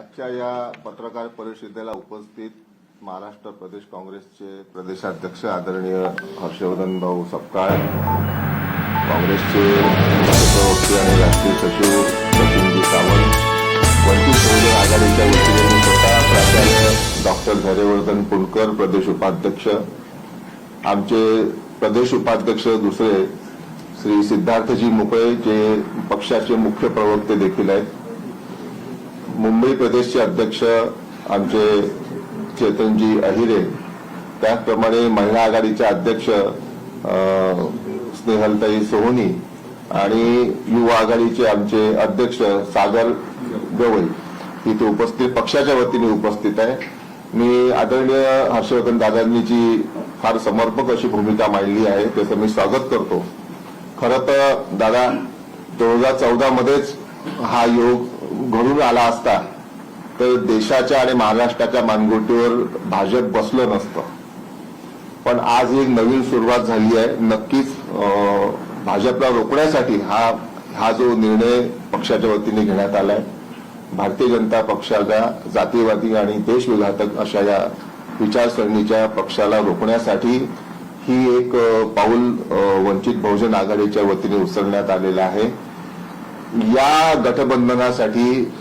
आजच्या या पत्रकार परिषदेला उपस्थित महाराष्ट्र प्रदेश काँग्रेसचे प्रदेशाध्यक्ष आदरणीय हर्षवर्धन भाऊ सपकाळ काँग्रेसचे प्रवक्ते आणि राष्ट्रीय सचिव सचिनजी सावंत वंचित बहुजन आघाडीच्या वतीने मी स्वतः प्राचार्य डॉक्टर धैर्यवर्धन पुणकर प्रदेश उपाध्यक्ष आमचे प्रदेश उपाध्यक्ष दुसरे श्री सिद्धार्थजी मुकळे जे पक्षाचे मुख्य प्रवक्ते देखील आहेत. मुंबई प्रदेशचे अध्यक्ष आमचे चेतनजी अहिरे त्याचप्रमाणे महिला आघाडीचे अध्यक्ष स्नेहलताई सोहनी आणि युवा आघाडीचे आमचे अध्यक्ष सागर गवई. इथे उपस्थित पक्षाच्या वतीने उपस्थित आहे. मी आदरणीय हर्षवर्धन दादांनी जी फार समर्पक अशी भूमिका मांडली आहे त्याचं मी स्वागत करतो. खरं तर दादा दोन हजार चौदामध्येच हा योग घडून आला असता तर देशाच्या आणि महाराष्ट्राच्या मानगोटीवर भाजप बसलं नसतं. पण आज एक नवीन सुरुवात झाली आहे. नक्कीच भाजपला रोखण्यासाठी हा हा जो निर्णय पक्षाच्या वतीने घेण्यात आलाय भारतीय जनता पक्षाच्या जातीवादी आणि देशविघातक अशा या विचारसरणीच्या पक्षाला रोखण्यासाठी ही एक पाऊल वंचित बहुजन आघाडीच्या वतीने उचलण्यात आलेलं आहे. या गठबंधनासाठी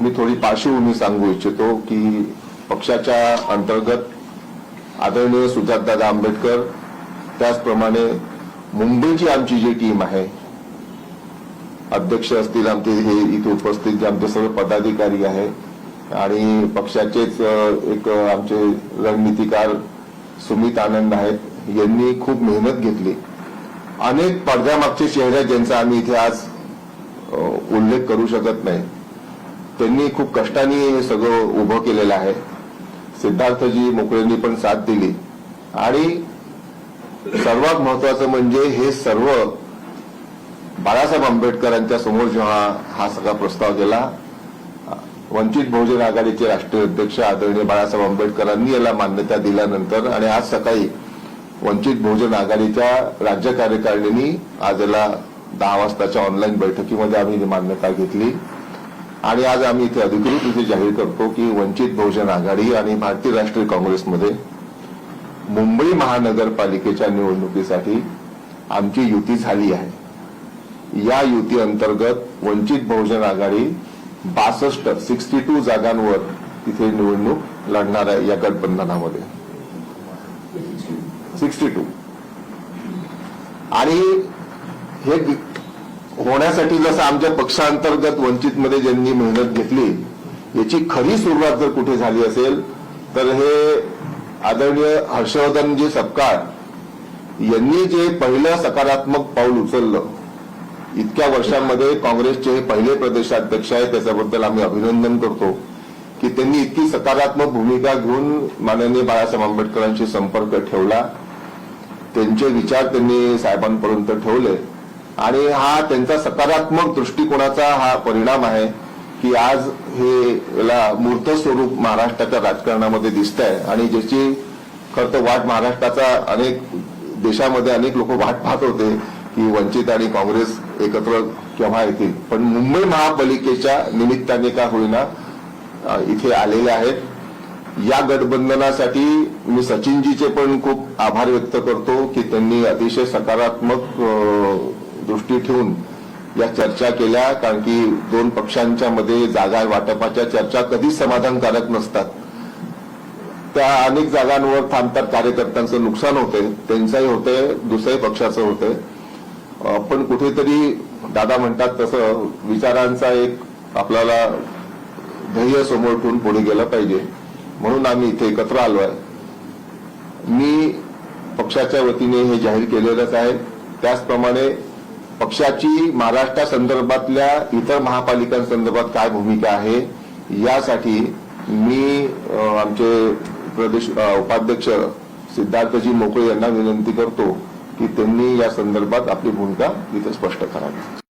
मी थोडी पार्श्वभूमी सांगू इच्छितो की पक्षाच्या अंतर्गत आदरणीय सुजातदादा आंबेडकर त्याचप्रमाणे मुंबईची आमची जी टीम आहे अध्यक्ष असतील आमचे हे इथे उपस्थित जे आमचे सर्व पदाधिकारी आहे आणि पक्षाचेच एक आमचे रणनीतिकार सुमित आनंद आहेत यांनी खूप मेहनत घेतली. अनेक पडद्यामागचे चेहरे आहेत, ज्यांचा आम्ही इथे आज उल्लेख करू शकत नाही. त्यांनी खूप कष्टाने हे सगळं उभं केलेलं आहे. सिद्धार्थजी मोकळेंनी पण साथ दिली. आणि सर्वात महत्वाचं म्हणजे हे सर्व बाळासाहेब आंबेडकरांच्या समोर जेव्हा हा सगळा प्रस्ताव गेला वंचित बहुजन आघाडीचे राष्ट्रीय अध्यक्ष आदरणीय बाळासाहेब आंबेडकरांनी याला मान्यता दिल्यानंतर आणि आज सकाळी वंचित बहुजन आघाडीच्या राज्य कार्यकारिणींनी आज याला दहा वाजताच्या ऑनलाईन बैठकीमध्ये आम्ही ही मान्यता घेतली. आणि आज आम्ही इथे अधिकृत इथे जाहीर करतो की वंचित बहुजन आघाडी आणि भारतीय राष्ट्रीय काँग्रेसमध्ये मुंबई महानगरपालिकेच्या निवडणुकीसाठी आमची युती झाली आहे. या युती अंतर्गत वंचित बहुजन आघाडी बासष्ट सिक्स्टी टू जागांवर तिथे निवडणूक लढणार आहे या गठबंधनामध्ये. सिक्स्टी टू आणि हे होण्यासाठी जसं आमच्या पक्षांतर्गत वंचितमध्ये ज्यांनी मेहनत घेतली याची खरी सुरुवात जर कुठे झाली असेल तर हे आदरणीय हर्षवर्धनजी सपकाळ यांनी जे पहिलं सकारात्मक पाऊल उचललं इतक्या वर्षांमध्ये काँग्रेसचे हे पहिले प्रदेशाध्यक्ष आहेत त्याच्याबद्दल आम्ही अभिनंदन करतो की त्यांनी इतकी सकारात्मक भूमिका घेऊन माननीय बाळासाहेब आंबेडकरांशी संपर्क ठेवला. त्यांचे विचार त्यांनी साहेबांपर्यंत ठेवले. आणि हा त्यांचा सकारात्मक दृष्टिकोनाचा हा परिणाम आहे की आज हे याला मूर्त स्वरूप महाराष्ट्राच्या राजकारणामध्ये दिसत आहे आणि ज्याची खरं तर वाट महाराष्ट्राचा अनेक देशामध्ये अनेक लोक वाट पाहत होते की वंचित आणि काँग्रेस एकत्र केव्हा येतील. पण मुंबई महापालिकेच्या निमित्ताने का होईना इथे आलेले आहेत. या गठबंधनासाठी मी सचिनजीचे पण खूप आभार व्यक्त करतो की त्यांनी अतिशय सकारात्मक दृष्टी ठेवून या चर्चा केल्या कारण की दोन पक्षांच्या मध्ये जागा वाटपाच्या चर्चा कधीच समाधानकारक नसतात. त्या अनेक जागांवर थांबतात कार्यकर्त्यांचं नुकसान होते त्यांचंही होतंय दुसऱ्याही पक्षाचं होतंय पण कुठेतरी दादा म्हणतात तसं विचारांचा एक आपल्याला ध्येय समोर ठेवून पुढे गेलं पाहिजे. म्हणून आम्ही इथे एकत्र आलो आहे मी पक्षाच्या वतीने हे जाहीर केलेलंच आहे. त्याचप्रमाणे पक्षाची महाराष्ट्रासंदर्भातल्या इतर महापालिकांसंदर्भात काय भूमिका आहे यासाठी मी आमचे प्रदेश उपाध्यक्ष सिद्धार्थजी मोकळे यांना विनंती करतो की त्यांनी या संदर्भात आपली भूमिका इथे स्पष्ट करावी.